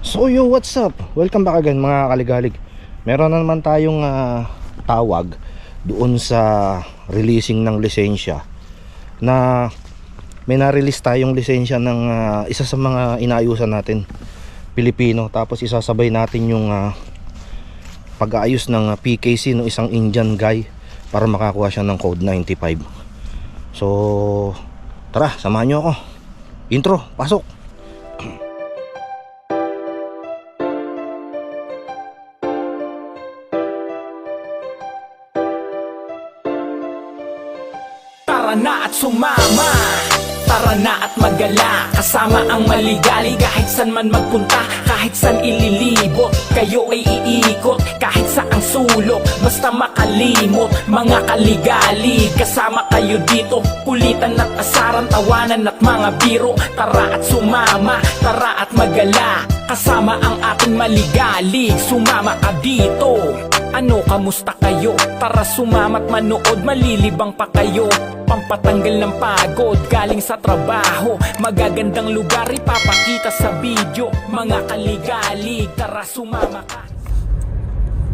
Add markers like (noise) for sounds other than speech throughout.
So yo, what's up? Welcome back again mga kaligalig. Meron na naman tayong ah, tawag doon sa releasing ng lisensya na may na-release tayong lisensya ng ah, isa sa mga inaayusan natin Pilipino tapos isasabay natin yung ah, pag-aayos ng ah, PKC ng isang Indian guy para makakuha siya ng code 95 so tara samahan nyo ako intro pasok Tara na at sumama. Tara na at magala. Kasama ang maligali Kahit san man magpunta Kahit san ililibot Kayo ay iikot Kahit saang sulok Basta makalimot Mga kaligali. Kasama kayo dito Kulitan at asaran Tawanan at mga biro. Tara at sumama Tara at magala. Kasama ang ating maligali Sumama ka dito ano kamusta kayo? Tara sumamat manood Malilibang pa kayo Pampatanggal ng pagod Galing sa trabaho Magagandang lugar Ipapakita sa video Mga kaligalig Tara sumama ka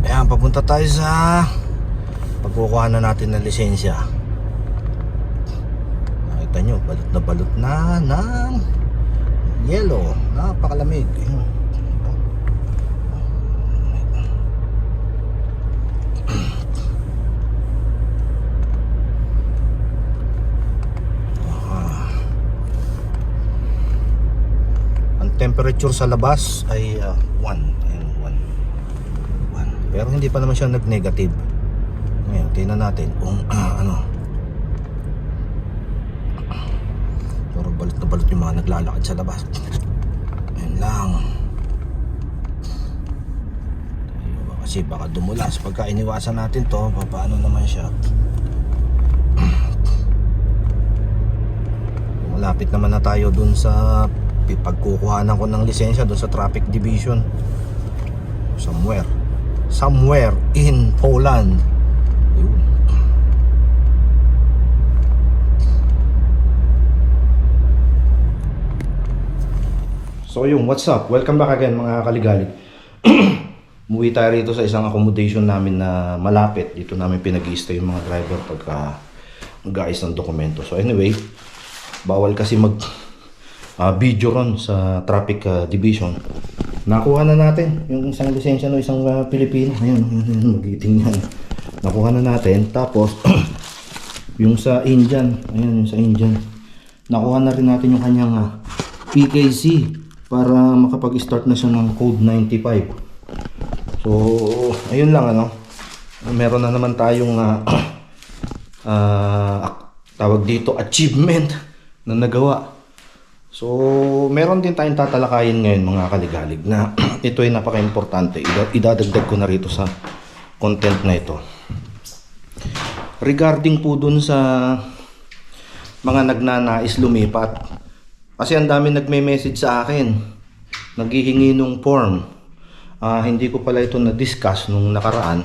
Ayan, papunta tayo sa pagkukuha na natin ng lisensya. Nakita nyo, balot na balot na ng yellow. Napakalamig. Ayun. Temperature sa labas ay 1. Ayan, 1. 1. Pero hindi pa naman siya nag-negative. Ngayon, tingnan natin kung ah, (clears throat) ano. Pero balot na balot yung mga naglalakad sa labas. Ayun lang. Ayun, kasi baka dumulas. Pagka iniwasan natin to, paano naman siya? (clears throat) Malapit naman na tayo dun sa pagkukuhanan ko ng lisensya dun sa traffic division. Somewhere somewhere in Poland. Yun. So yung what's up? Welcome back again mga kaligalig. (clears throat) Muwi tayo rito sa isang accommodation namin na malapit. Dito namin pinag stay yung mga driver pagka mag-aayos ng dokumento. So anyway, bawal kasi mag ah, video ron sa traffic ah, division. Nakuha na natin yung isang lisensya ng isang ah, Pilipino. Ayun, magiting yan. Nakuha na natin. Tapos, (clears throat) yung sa Indian, ayun, yung sa Indian. Nakuha na rin natin yung kanyang ah, PKC para makapag-start na siya ng code 95. So, ayun lang ano. Meron na naman tayong ah, (clears throat) ak- tawag dito achievement na nagawa. So, meron din tayong tatalakayin ngayon mga kaligalig na (clears throat) ito ay napaka-importante. Ida- idadagdag ko na rito sa content na ito. Regarding po dun sa mga nagnanais lumipat. Kasi ang dami nagme-message sa akin. Naghihingi nung form. Ah, hindi ko pala ito na-discuss nung nakaraan.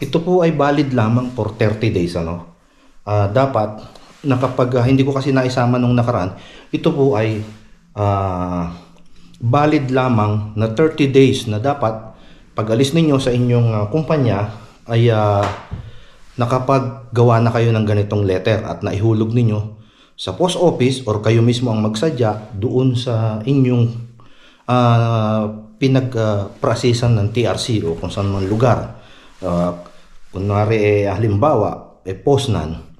Ito po ay valid lamang for 30 days ano. Ah, dapat na kapag ah, hindi ko kasi naisama nung nakaraan, ito po ay ah, valid lamang na 30 days na dapat pag alis ninyo sa inyong ah, kumpanya ay ah, nakapaggawa na kayo ng ganitong letter at naihulog ninyo sa post office or kayo mismo ang magsadya doon sa inyong ah, pinag-prosesan ng TRC o kung saan man lugar. Ah, kunwari, eh, halimbawa, eh, Poznan,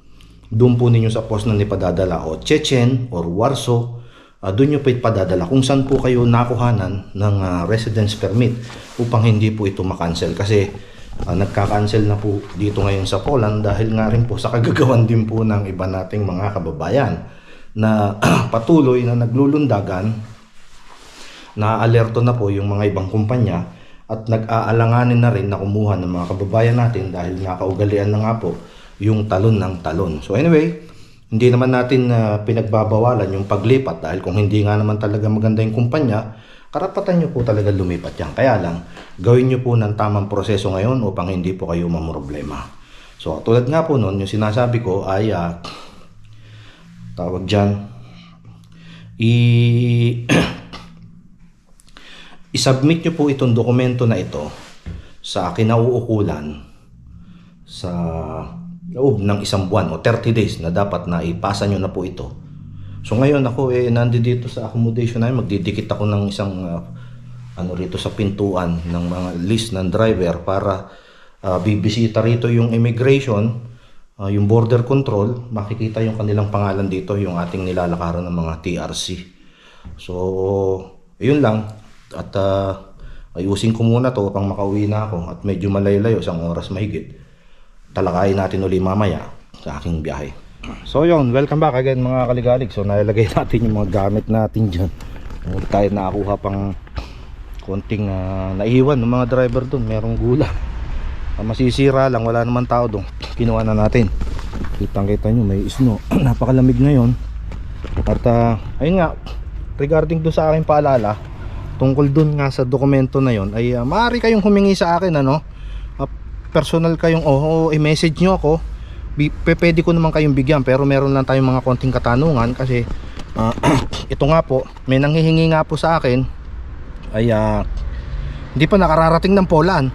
doon po ninyo sa Poznan ipadadala o Chechen or Warsaw, ah, doon nyo po ipadadala kung saan po kayo nakuhanan ng ah, residence permit upang hindi po ito makancel. Kasi ah, nagka-cancel na po dito ngayon sa Poland dahil nga rin po sa kagagawan din po ng iba nating mga kababayan na (clears throat) patuloy na naglulundagan. Na alerto na po yung mga ibang kumpanya at nag-aalanganin na rin na kumuha ng mga kababayan natin dahil nakaugalian na nga po yung talon ng talon. So anyway, hindi naman natin na pinagbabawalan yung paglipat dahil kung hindi nga naman talaga maganda yung kumpanya, karapatan nyo po talaga lumipat yan. Kaya lang, gawin nyo po ng tamang proseso ngayon upang hindi po kayo mamroblema. So tulad nga po nun, yung sinasabi ko ay ah, tawag dyan, i (clears throat) isubmit nyo po itong dokumento na ito sa kinauukulan sa loob ng isang buwan o 30 days na dapat na ipasa nyo na po ito. So ngayon ako eh nandito sa accommodation na magdidikit ako ng isang ah, ano rito sa pintuan ng mga list ng driver para ah, bibisita rito yung immigration, ah, yung border control, makikita yung kanilang pangalan dito, yung ating nilalakaran ng mga TRC. So, yun lang. At ah, ayusin ko muna to pang makauwi na ako at medyo malayo-layo, isang oras mahigit. Talakayin natin uli mamaya sa aking biyahe. So yun, welcome back again mga kaligalig. So nailagay (laughs) natin yung mga gamit natin dyan. Huwag tayo nakakuha pang konting ah, naiwan ng mga driver doon. Merong gula. Ah, masisira lang, wala naman tao doon. Kinuha na natin. Kitang kita nyo, may snow. (clears throat) Napakalamig ngayon. At ah, ayun nga, regarding doon sa aking paalala, tungkol doon nga sa dokumento na yon ay uh, maaari kayong humingi sa akin ano personal kayong oh, oh, i-message nyo ako. Pwede ko naman kayong bigyan pero meron lang tayong mga konting katanungan kasi ah, (clears throat) ito nga po may nanghihingi nga po sa akin. Ay ah, hindi pa nakararating ng Poland.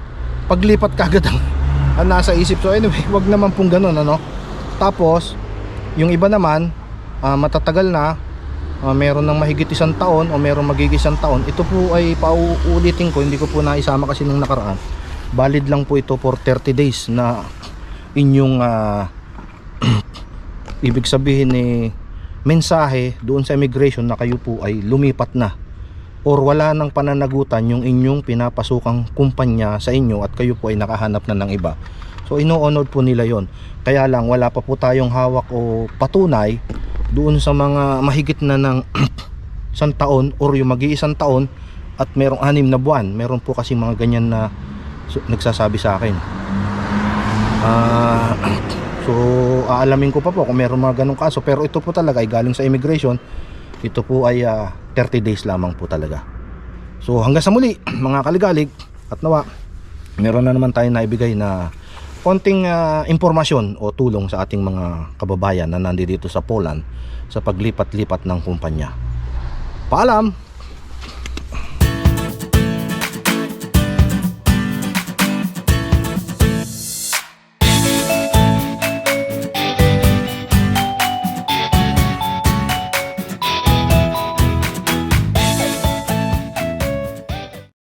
Paglipat kagad ang, ang nasa isip. So anyway (laughs) wag naman pong ganun ano. Tapos yung iba naman ah, matatagal na ah, meron ng mahigit isang taon o meron magiging isang taon. Ito po ay pauulitin ko hindi ko po naisama kasi nung nakaraan valid lang po ito for 30 days na inyong ah, (clears throat) ibig sabihin ni mensahe doon sa immigration na kayo po ay lumipat na. Or wala nang pananagutan yung inyong pinapasukang kumpanya sa inyo at kayo po ay nakahanap na ng iba. So ino-honor po nila yon. Kaya lang wala pa po tayong hawak o patunay doon sa mga mahigit na ng (clears throat) isang taon or yung mag-iisang taon at merong anim na buwan. Meron po kasi mga ganyan na so, nagsasabi sa akin. Ah, (clears throat) so aalamin ko pa po kung meron mga ganong kaso. Pero ito po talaga ay galing sa immigration. Ito po ay ah, 30 days lamang po talaga. So hanggang sa muli (clears throat) mga kaligalig at nawa meron na naman tayo naibigay na konting ah, impormasyon o tulong sa ating mga kababayan na nandito sa Poland sa paglipat-lipat ng kumpanya. Paalam